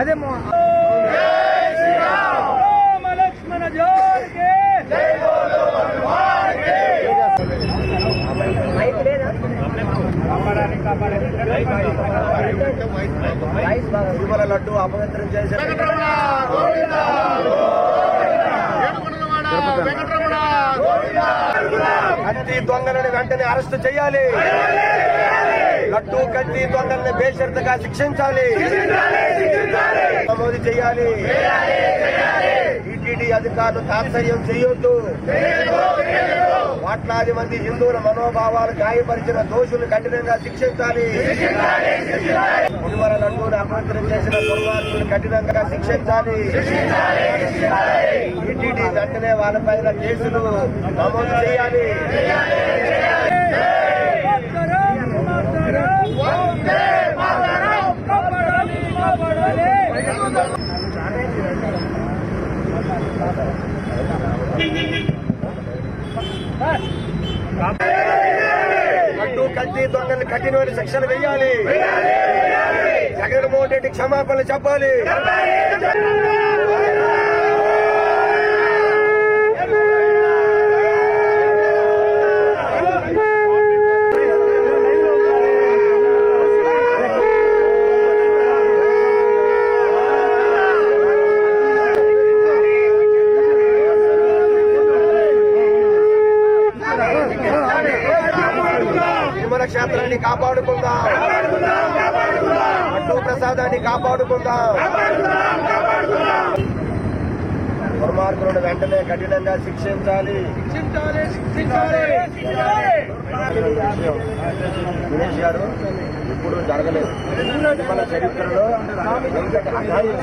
అదే తిరుమల లడ్డు అపవిత్రం చేసే కత్తి దొంగలను వెంటనే అరెస్టు చేయాలి. లడ్డు కత్తి దొంగల్ని బేషరతుగా శిక్షించాలి. నమోదు చేయాలి. టీటీడీ అధికారులు తాత్సర్యం చేయొద్దు. కోట్లాది మంది హిందువుల మనోభావాలు గాయపరిచిన దోషులు కఠినంగా శిక్షించాలి. తిరుమల లడ్డూని అపవిత్రం చేసిన దుర్మార్గులు కఠినంగా శిక్షించాలి. టీటీడీ వెంటనే వాళ్ళపైన కేసులు నమోదు చేయాలి. లడ్డు కల్తీ దొంగలు కఠినమైన శిక్షలు వేయాలి. జగన్మోహన్ రెడ్డి క్షమాపణలు చెప్పాలి. క్షేత్రాన్ని కాపాడుకుందాం లడ్డు ప్రసాదాన్ని కాపాడుకుందాం దుర్మార్గులను వెంటనే కఠినంగా శిక్షించాలి దినేష్ గారు ఇప్పుడు జరగలేదు తిరుమల చరిత్రలో అన్యాయం